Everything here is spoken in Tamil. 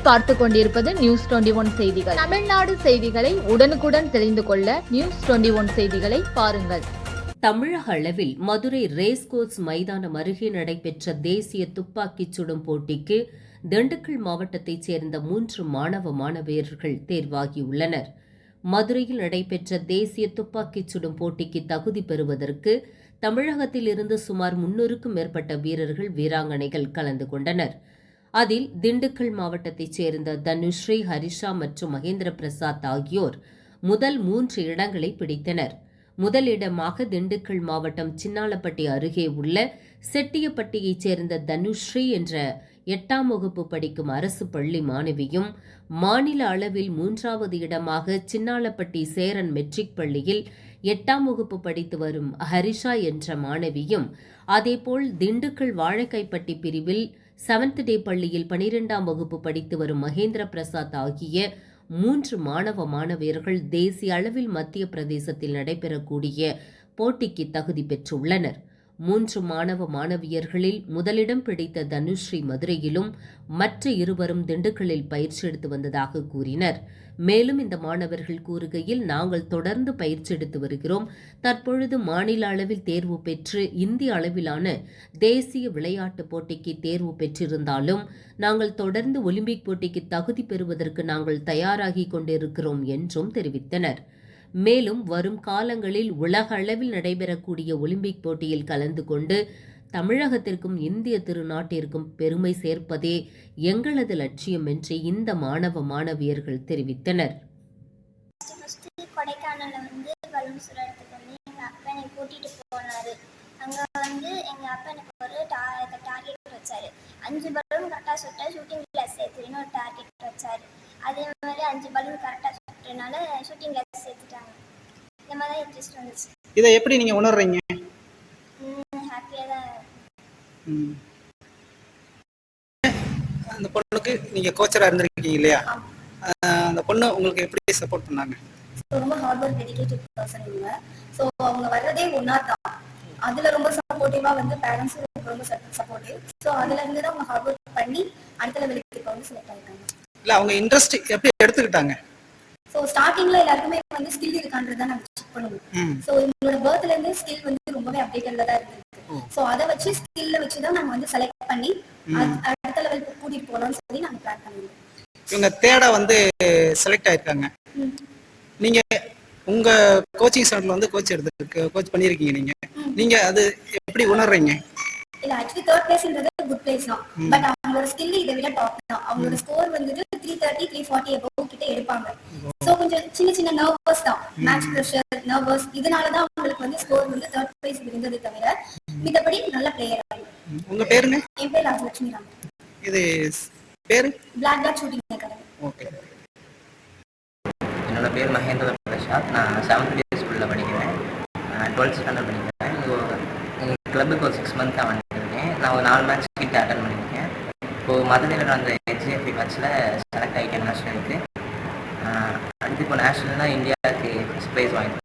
பார்த்து கொண்டிருப்பது நியூஸ் டுவெண்டி ஒன் செய்திகள். தமிழ்நாடு செய்திகளை உடனுக்குடன் தெரிந்து கொள்ள நியூஸ் டுவெண்டி ஒன் செய்திகளை பாருங்கள். தமிழக அளவில் மதுரை ரேஸ்கோர்ஸ் மைதானம் அருகே நடைபெற்ற தேசிய துப்பாக்கிச் சுடும் போட்டிக்கு திண்டுக்கல் மாவட்டத்தைச் சேர்ந்த மூன்று மாணவ மாணவியர்கள் தேர்வாகியுள்ளனர். மதுரையில் நடைபெற்ற தேசிய துப்பாக்கிச் சுடும் போட்டிக்கு தகுதி பெறுவதற்கு தமிழகத்தில் இருந்து சுமார் முன்னூறுக்கும் மேற்பட்ட வீரர்கள் வீராங்கனைகள் கலந்து கொண்டனர். அதில் திண்டுக்கல் மாவட்டத்தைச் சேர்ந்த தனுஸ்ரீ ஹரிஷா மற்றும் மகேந்திர பிரசாத் ஆகியோர் முதல் மூன்று இடங்களை பிடித்தனர். முதலிடமாக திண்டுக்கல் மாவட்டம் சின்னாலப்பட்டி அருகே உள்ள செட்டியப்பட்டியைச் சேர்ந்த தனுஸ்ரீ என்ற எட்டாம் வகுப்பு படிக்கும் அரசு பள்ளி மாணவியும் மாநில அளவில் மூன்றாவது இடமாக சின்னாலப்பட்டி சேரன் மெட்ரிக் பள்ளியில் எட்டாம் வகுப்பு படித்து வரும் ஹரிஷா என்ற மாணவியும் அதேபோல் திண்டுக்கல் வாழைக்காய்ப்பட்டி பிரிவில் செவன்த் டே பள்ளியில் பனிரெண்டாம் வகுப்பு படித்து வரும் மகேந்திர பிரசாத் ஆகிய மூன்று மாணவ மாணவியர்கள் தேசிய அளவில் மத்திய பிரதேசத்தில் நடைபெறக்கூடிய போட்டிக்கு தகுதி பெற்றுள்ளனர். மூன்று மாணவ மாணவியர்களில் முதலிடம் பிடித்த தனுஸ்ரீ மதுரையிலும் மற்ற இருவரும் திண்டுக்கல்லில் பயிற்சி எடுத்து வந்ததாக கூறினர். மேலும் இந்த மாணவர்கள் கூறுகையில் நாங்கள் தொடர்ந்து பயிற்சி எடுத்து வருகிறோம். தற்பொழுது மாநில அளவில் தேர்வு பெற்று இந்திய அளவிலான தேசிய விளையாட்டுப் போட்டிக்கு தேர்வு பெற்றிருந்தாலும் நாங்கள் தொடர்ந்து ஒலிம்பிக் போட்டிக்கு தகுதி பெறுவதற்கு நாங்கள் தயாராகி கொண்டிருக்கிறோம் என்றும் தெரிவித்தனர். மேலும் வரும் காலங்களில் உலக அளவில் நடைபெறக்கூடிய ஒலிம்பிக் போட்டியில் கலந்து கொண்டு தமிழகத்திற்கும் இந்திய திருநாட்டிற்கும் பெருமை சேர்ப்பதே எங்களது லட்சியம் என்று இந்த மாணவ மாணவியர்கள் தெரிவித்தனர். கொடைக்கானலில் வந்து பலூன் சுடுறதுக்கு வந்து எங்கள் அப்பா என்னை கூட்டிகிட்டு போனார். அங்கே வந்து எங்கள் அப்பா எனக்கு ஒரு டா டார்கெட் வச்சார். அஞ்சு பலூன் கரெக்டாக சுட்ட ஷூட்டிங் கிளாஸ் சேர்த்துருன்னு ஒரு டார்கெட் வச்சார். அதே மாதிரி அஞ்சு பலூன் கரெக்டாக சுட்டுறதுனால ஷூட்டிங் கிளாஸ் சேர்த்து இந்த மாதிரி தான் இன்ட்ரெஸ்ட் வந்துச்சு. இதை எப்படி நீங்கள் உணர்றீங்க? ஹாப்பியாக தான். ம். அந்த பொண்ணுக்கு நீங்கள் கோச்சராக இருந்திருக்கீங்க இல்லையா? அந்த பொண்ணு உங்களுக்கு எப்படி சப்போர்ட் பண்ணாங்க? ரொம்ப ஹார்ட் ஒர்க் டெடிகேட்டட் பர்சன் இவங்க ஸோ அவங்க வர்றதே ஒன்றா தான் அதில் ரொம்ப சப்போர்ட்டிவாக வந்து பேரண்ட்ஸும் ரொம்ப சப்போர்ட்டிவ் ஸோ அதுல இருந்து தான் அவங்க ஹார்ட் ஒர்க் பண்ணி அடுத்த லெவலுக்கு இப்போ வந்து செலக்ட் ஆகிருக்காங்க இல்லை அவங்க இன்ட்ரெஸ்ட் எப்படி எடுத்துக்கிட்டாங்க? ஸோ ஸ்டார்டிங்ல எல்லாருக்குமே வந்து ஸ்கில் இருக்கான்றதை நாங்கள் செக் பண்ணுவோம் ம். ஸோ இவங்களோட பேர்த்ல இருந்து ஸ்கில் வந்து ரொம்பவே அப்டேட்டட்ல தான் இருந்திருக்கு ஸோ அதை வச்சு ஸ்கில்ல வச்சு தான் நாங்கள் வந்து செலக்ட் பண்ணி அடுத்த லெவலுக்கு கூட்டிட்டு போகலாம்னு சொல்லி நாங்கள் பிளான் பண்ணிருக்கோம். இவங்க தேட வந்து செலக்ட் ஆயிருக்காங்க. நீங்க உங்க கோச்சிங் சென்டர்ல வந்து கோச் எடுத்துருக்கு கோச் பண்ணியிருக்கீங்க நீங்க. நீங்க அது எப்படி உணர்றீங்க? இல்ல ஆக்சுவலி தேர்ட் பிளேஸ்ன்றது குட் பிளேஸ் தான். பட் அவங்களோட ஸ்கில் இதை விட டாப் தான். அவங்களோட ஸ்கோர் வந்துட்டு three thirty three forty above கிட்ட எடுப்பாங்க. சோ கொஞ்சம் சின்ன சின்ன நர்வஸ் தான். மேட்ச் ப்ரெஷர் நர்வஸ் இதனால தான் அவங்களுக்கு வந்து ஸ்கோர் வந்து தேர்ட் பிளேஸ் இருந்ததே தவிர மித்தபடி நல்ல பிளேயர் உங்க பேருங்க என் பேர் ராஜலட்சுமி ராம். இது பேரு? Black black shooting academy okay. என்னோட பேர் மகேந்திர பிரசாத். நான் செவன்த் டே ஸ்கூலில் படிக்கிறேன். டுவெல்த் ஸ்டாண்டர்ட் படிக்கிறேன். எங்கள் கிளப்புக்கு ஒரு சிக்ஸ் மந்த்தாக வந்துருக்கேன். நான் ஒரு நாலு மேட்ச் கிட்ட அட்டன் பண்ணியிருக்கேன் இப்போது மதுரையில் நடந்த ஹெச்டிஎஃப்சி மேட்ச்சில் செலக்ட் ஆகிட்டேன் நேஷனலுக்கு அடுத்து இப்போ நேஷனலாக இந்தியாவுக்கு ஃபஸ்ட் ப்ரைஸ் வாங்கியிருக்கேன்